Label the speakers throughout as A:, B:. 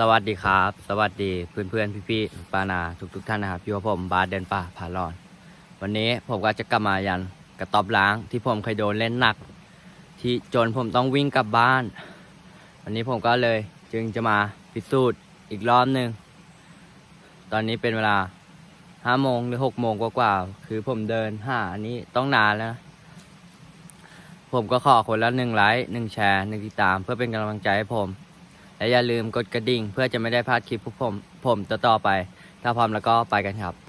A: สวัสดีครับ สวัสดีเพื่อนเพื่อนพี่พี่ๆปานาทุกทุกๆท่านนะครับอยู่กับผมบาสเดินป่าผ่าลอน วันนี้ผมก็จะกลับมายันกระตอบล้างที่ผมเคยโดนเล่นหนัก ที่จนผมต้องวิ่งกลับบ้าน วันนี้ผมก็เลยจึงจะมาพิสูจน์อีกรอบหนึ่งตอนนี้เป็นเวลาห้าโมงหรือหกโมงกว่าๆคือผมเดินห้าอันนี้ต้องนานแล้ว ผมก็ขอคนละหนึ่งไลค์หนึ่งแชร์หนึ่งติดตาม เพื่อเป็นกำลังใจให้ผม และอย่าลืมกดกระดิ่ง เพื่อจะไม่ได้พลาดคลิปพวกผมผมต่อๆไป ถ้าพร้อมแล้วก็ไปกันครับ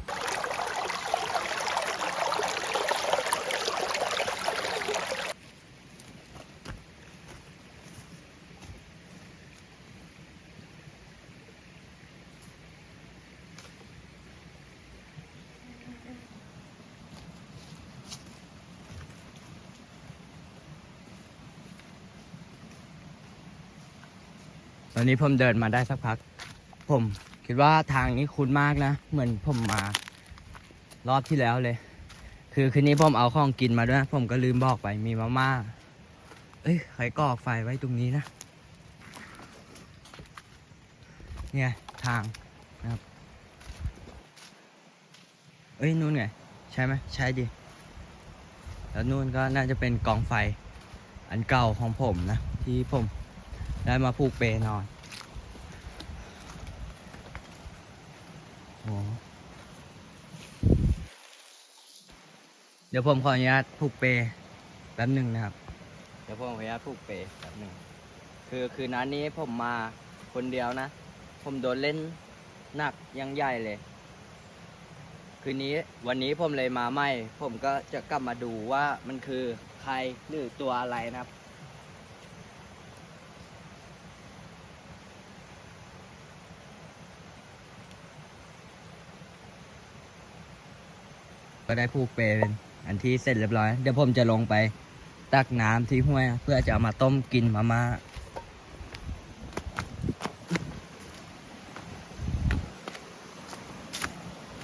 A: ตอนนี้ผมเดินมาได้สักพัก ผมคิดว่าทางนี้คุ้นมากนะ เหมือนผมมารอบที่แล้วเลย คือคืนนี้ผมเอาของกินมาด้วยผมก็ลืมบอกไปมีมาม่า เอ้ยใครก่อไฟไว้ตรงนี้นะ เนี่ยทางนะครับ เอ้ยนู่นไง ใช่ไหมใช่ดิ แล้วนู่นก็น่าจะเป็นกองไฟอันเก่าของผมนะ ที่ผม ได้มาผูกเปนอนโอ้เดี๋ยวผมขออนุญาตผูกเปแป๊บหนึ่งนะครับ เดี๋ยวผมขออนุญาตผูกเปแป๊บหนึ่งคือคืนนั้นนี้ผมมาคนเดียวนะ ผมโดนเล่นหนักยังใหญ่เลย คืนนี้วันนี้ผมเลยมาใหม่ ผมก็จะกลับมาดูว่ามันคือใครหรือตัวอะไรนะครับ ก็ได้ผูกเปเป็นอันที่เสร็จเรียบร้อย เดี๋ยวผมจะลงไปตักน้ำที่ห้วย เพื่อจะเอามาต้มกินมาม่า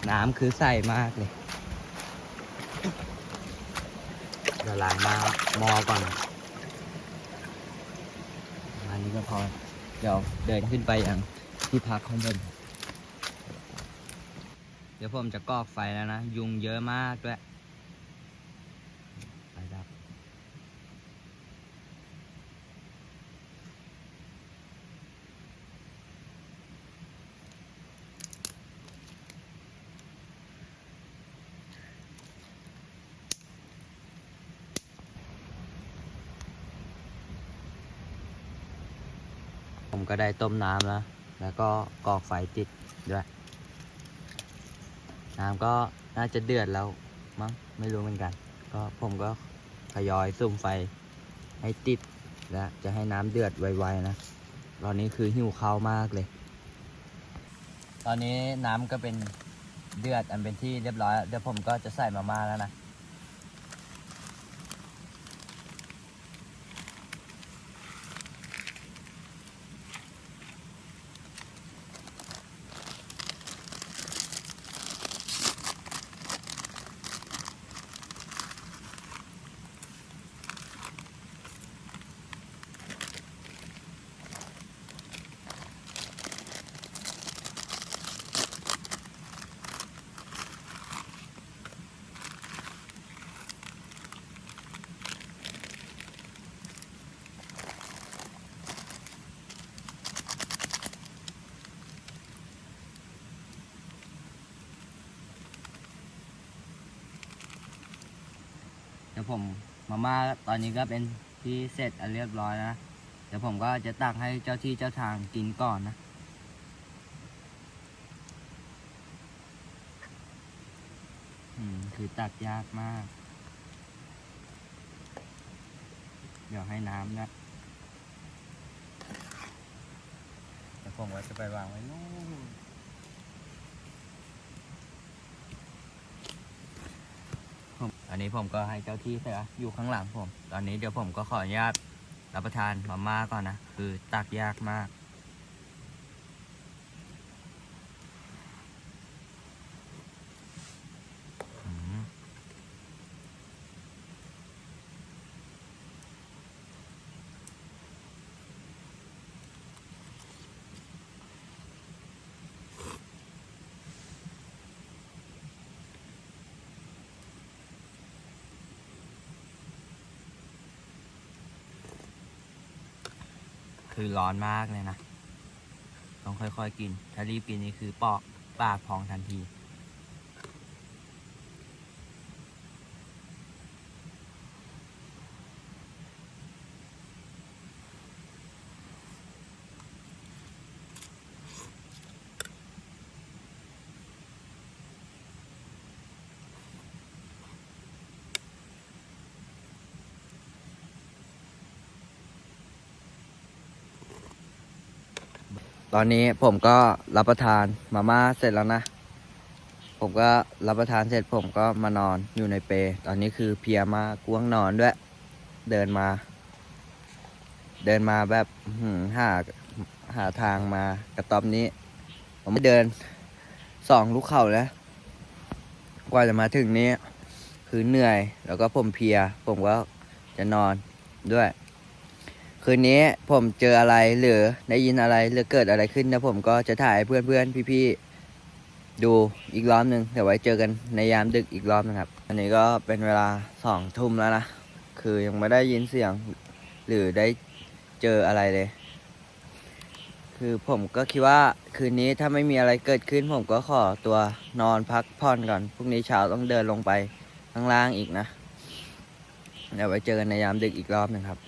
A: น้ำคือใสมากเลยเดี๋ยวล้างมาหมอก่อนอันนี้ก็พอ เดี๋ยวเดินขึ้นไปอย่างที่พักข้างบน ดี๋ยวผมจะกอกไฟแล้วนะ ยุงเยอะมากด้วยไปดับผมก็ได้ต้มน้ำแล้ว แล้วก็กอกไฟติดด้วย น้ำก็น่าจะเดือดแล้วมั้งไม่รู้เหมือนกัน ก็ผมก็ทยอยซุ่มไฟให้ติดและจะให้น้ำเดือดไวๆนะตอนนี้คือหิวข้าวมากเลย ตอนนี้น้ำก็เป็นเดือดอันเป็นที่เรียบร้อยเดี๋ยวผมก็จะใส่มาม่าแล้วนะ ดี๋ยวผมมาม่าตอนนี้ก็เป็นที่เสร็จอันเรียบร้อยแล้วนะเดี๋ยวผมก็จะตักให้เจ้าที่เจ้าทางกินก่อนนะอืมคือตักยากมาก เดี๋ยวให้น้ำนะเดี๋ยวผมก็จะไปวางไว้นู่น ผม อันนี้ผมก็ให้เจ้าที่เสืออยู่ข้างหลังผม ตอนนี้เดี๋ยวผมก็ขออนุญาตรับประทานมาม่าก่อนนะ คือตักยากมาก อืม คือร้อนมากเลยนะ ต้องค่อยๆกิน ถ้ารีบกินนี่คือปอกปากพองทันที ตอนนี้ผมก็รับประทานมาม่าเสร็จแล้วนะ ผมก็รับประทานเสร็จผมก็มานอนอยู่ในเป ตอนนี้คือเพียมากกวงนอนด้วย เดินมา เดินมาแบบหหาหาทางมากระต๊อบนี้ ผมเดินสองลูกเข่าแล้ว กว่าจะมาถึงนี้ คือเหนื่อย แล้วก็ผมเพีย ผมก็จะนอนด้วย คืนนี้ผมเจออะไรหรือได้ยินอะไรหรือเกิดอะไรขึ้นนะผมก็จะถ่ายเพื่อนๆพี่ๆดูอีกรอบหนึ่งเดี๋ยวไว้เจอกันในยามดึกอีกรอบนะครับอันนี้ก็เป็นเวลาสองทุ่มแล้วนะคือยังไม่ได้ยินเสียง หรือได้เจออะไรเลย คือผมก็คิดว่าคืนนี้ถ้าไม่มีอะไรเกิดขึ้น ผมก็ขอตัวนอนพักผ่อนก่อนพรุ่งนี้เช้าต้องเดินลงไปข้างล่างอีกนะเดี๋ยวไว้เจอกันในยามดึกอีกรอบหนึงครับ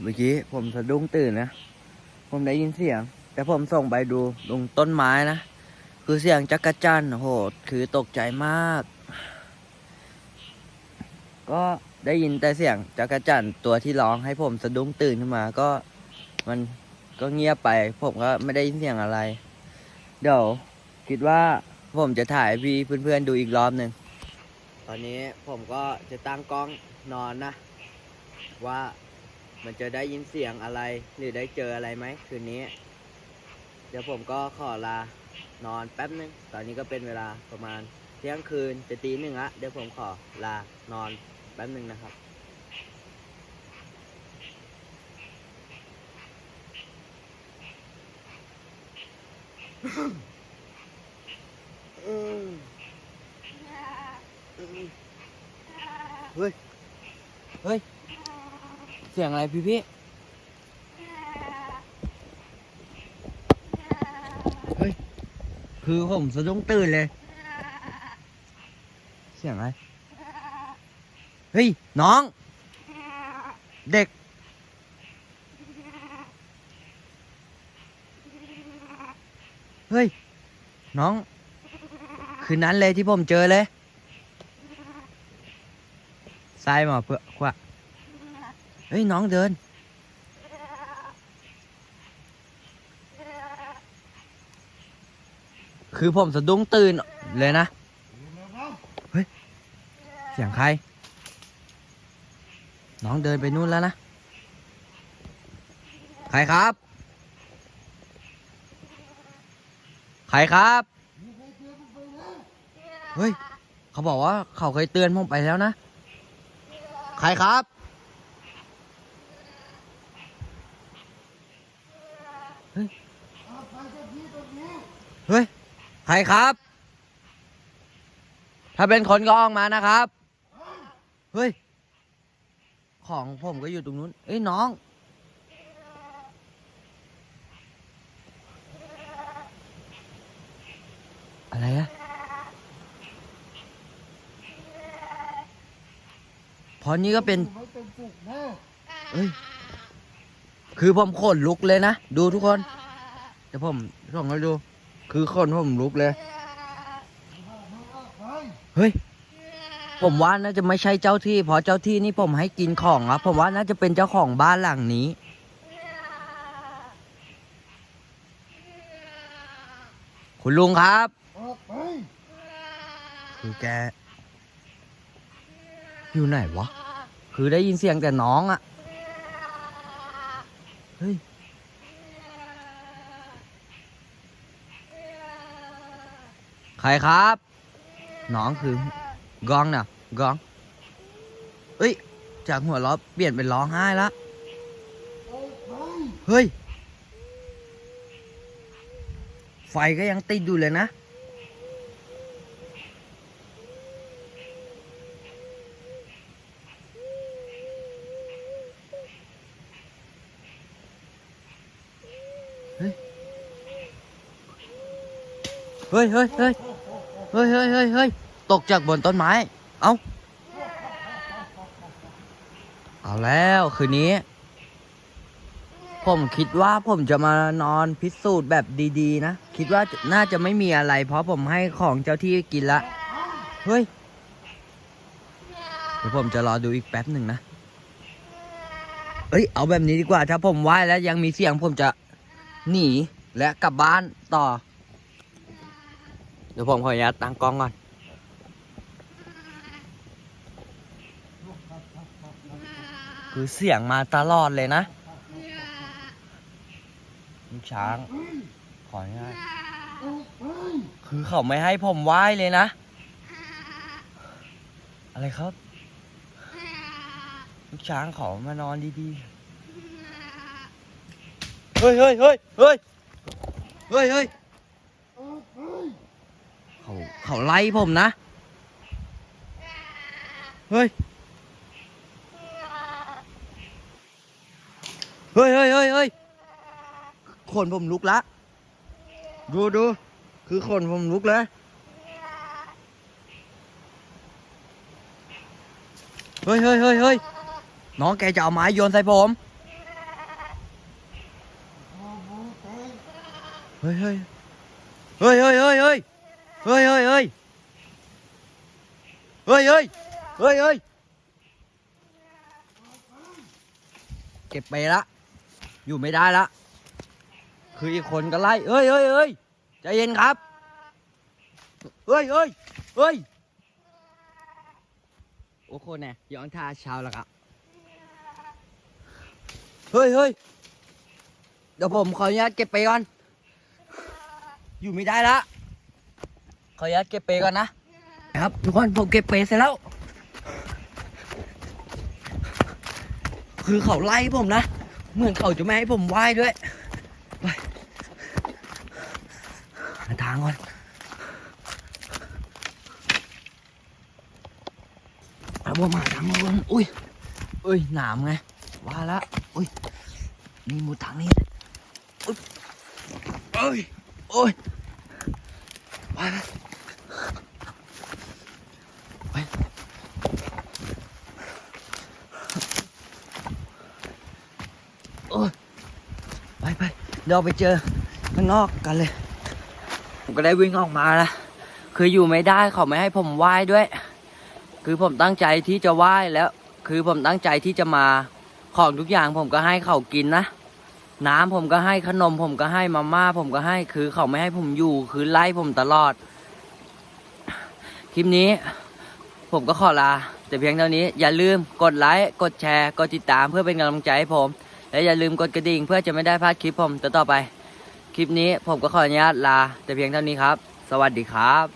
A: เมื่อกี้ผมสะดุ้งตื่นนะ ผมได้ยินเสียง แต่ผมส่งไปดูตรงต้นไม้นะ คือเสียงจักรจันโอ้โหคือตกใจมาก ก็ได้ยินแต่เสียงจักรจันตัวที่ร้องให้ผมสะดุ้งตื่นขึ้นมาก็มันก็เงียบไป ผมก็ไม่ได้ยินเสียงอะไร เดี๋ยวคิดว่าผมจะถ่ายพี่เพื่อนๆดูอีกรอบหนึ่งตอนนี้ผมก็จะตั้งกล้องนอนนะ ว่า มันจะได้ยินเสียงอะไร หรือได้เจออะไรไหมคืนนี้ เดี๋ยวผมก็ขอลานอนแป๊บนึง ตอนนี้ก็เป็นเวลาประมาณเที่ยงคืนจะตีหนึ่งละเดี๋ยวผมขอลานอนแป๊บนึงนะครับอืมอืมเฮ้ย เฮ้ย เสียงอะไรพี่พี่เฮ้ย คือผมสะดุ้งตื่นเลย เสียงอะไร เฮ้ย น้อง เด็ก เฮ้ย น้อง คืนนั้นเลยที่ผมเจอเลยทรายมาเพื่อขวะ เฮ้ย น้องเดิน คือผมสะดุ้งตื่นเลยนะ เฮ้ย เสียงใคร น้องเดินไปนู่นแล้วนะ ใครครับ ใครครับ เฮ้ย เขาบอกว่าเขาเคยเตือนผมไปแล้วนะ ใครครับ เฮ้ย เฮ้ย ใครครับ ถ้าเป็นคนก็ออกมานะครับ เฮ้ย ของผมก็อยู่ตรงนู้น เอ้ยน้อง อะไรอะพอนี้ก็เป็นเอ้ย คือผมขนลุกเลยนะ ดูทุกคน เดี๋ยวผมส่งให้ดู คือขนผมลุกเลย เฮ้ย ผมว่าน่าจะไม่ใช่เจ้าที่เพราะเจ้าที่นี่ผมให้กินของครับผมว่าน่าจะเป็นเจ้าของบ้านหลังนี้ คุณลุงครับ คือแก อยู่ไหนวะ คือได้ยินเสียงแต่น้องอะเฮ้ย ใครครับ น้องคือกองน่ะกองเอ้ย จากหัวเราะเปลี่ยนเป็นร้องไห้ละเฮ้ย ไฟก็ยังติดอยู่เลยนะเฮ้ยเฮ้ยเฮ้ย เฮ้ยเฮ้ยเฮ้ยเฮ้ยตกจากบนต้นไม้ เอาเอาแล้วคืนนี้ ผมคิดว่าผมจะมานอนพิสูจน์แบบดีๆ นะ คิดว่าน่าจะไม่มีอะไร เพราะผมให้ของเจ้าที่กินละ เฮ้ย เดี๋ยวผมจะรอดูอีกแป๊บหนึ่งนะ เอ้ย เอาแบบนี้ดีกว่า ถ้าผมไหว้แล้วยังมีเสียงผมจะหนีและกลับบ้านต่อ เดี๋ยวผมขออนุญาตตั้งกล้องก่อนคือเสียงมาตลอดเลยนะลูกช้าง ขออนุญาตคือเขาไม่ให้ผมไหว้เลยนะ อะไรครับ ลูกช้างขอมานอนดีๆ เฮ้ยเฮ้ยเฮ้ยเฮ้ยเฮ้ยเฮ้ย เขาเขาไล่ผมนะ เฮ้ย เฮ้ยเฮ้ยเฮ้ยเฮ้ยขนผมลุกละ ดูดูคือขนผมลุกเลย เฮ้ยเฮ้ยเฮ้ยเฮ้ยน้องแกจะเอาไม้โยนใส่ผม เฮ้ยเฮ้ยเฮ้ยเฮ้ยเฮ้ย เฮ้ยเฮ้ยเฮ้ยเฮ้ยเฮ้ยเฮ้ยเฮ้ยเก็บไปละ อยู่ไม่ได้ละ คืออีกคนก็ไล่เฮ้ยเฮ้ยเฮ้ยใจเย็นครับเฮ้ยเฮ้ยเฮ้ยโอ้โหเนี่ยย้อนท่าเช้าแล้วครับเฮ้ยเฮ้ยเดี๋ยวผมขออนุญาตเก็บไปก่อน อยู่ไม่ได้แล้ว ขออนุญาตเก็บเปก่อนนะครับทุกคนผมเก็บเปเสร็จแล้ว คือเขาไล่ผมนะ เหมือนเขาจะไม่ให้ผมไหว้ด้วยไปหาทางก่อนเอาว่มาทางก่อนอุ้ยอุ้ยหนามไง ว่าละอุ้ยนี่มุดทางนี้อุ๊ยเอ้ยโอ้ยไปไปไปโอ้ยไปไป เดี๋ยวไปเจอข้างนอกกันเลย ผมก็ได้วิ่งออกมาล้วคืออยู่ไม่ได้เขาไม่ให้ผมไหว้ด้วย คือผมตั้งใจที่จะไหว้แล้ว คือผมตั้งใจที่จะมาของทุกอย่างผมก็ให้เขากินนะน้ำผมก็ให้ขนมผมก็ให้มาม่าผมก็ให้คือเขาไม่ให้ผมอยู่คือไล่ผมตลอด คลิปนี้ ผมก็ขอลา แต่เพียงเท่านี้อย่าลืมกดไลค์กดแชร์ กดติดตามเพื่อเป็นกำลังใจให้ผม และอย่าลืมกดกระดิ่งเพื่อจะไม่ได้พลาดคลิปผมต่อไป คลิปนี้ผมก็ขออนุญาตลา แต่เพียงเท่านี้ครับ สวัสดีครับ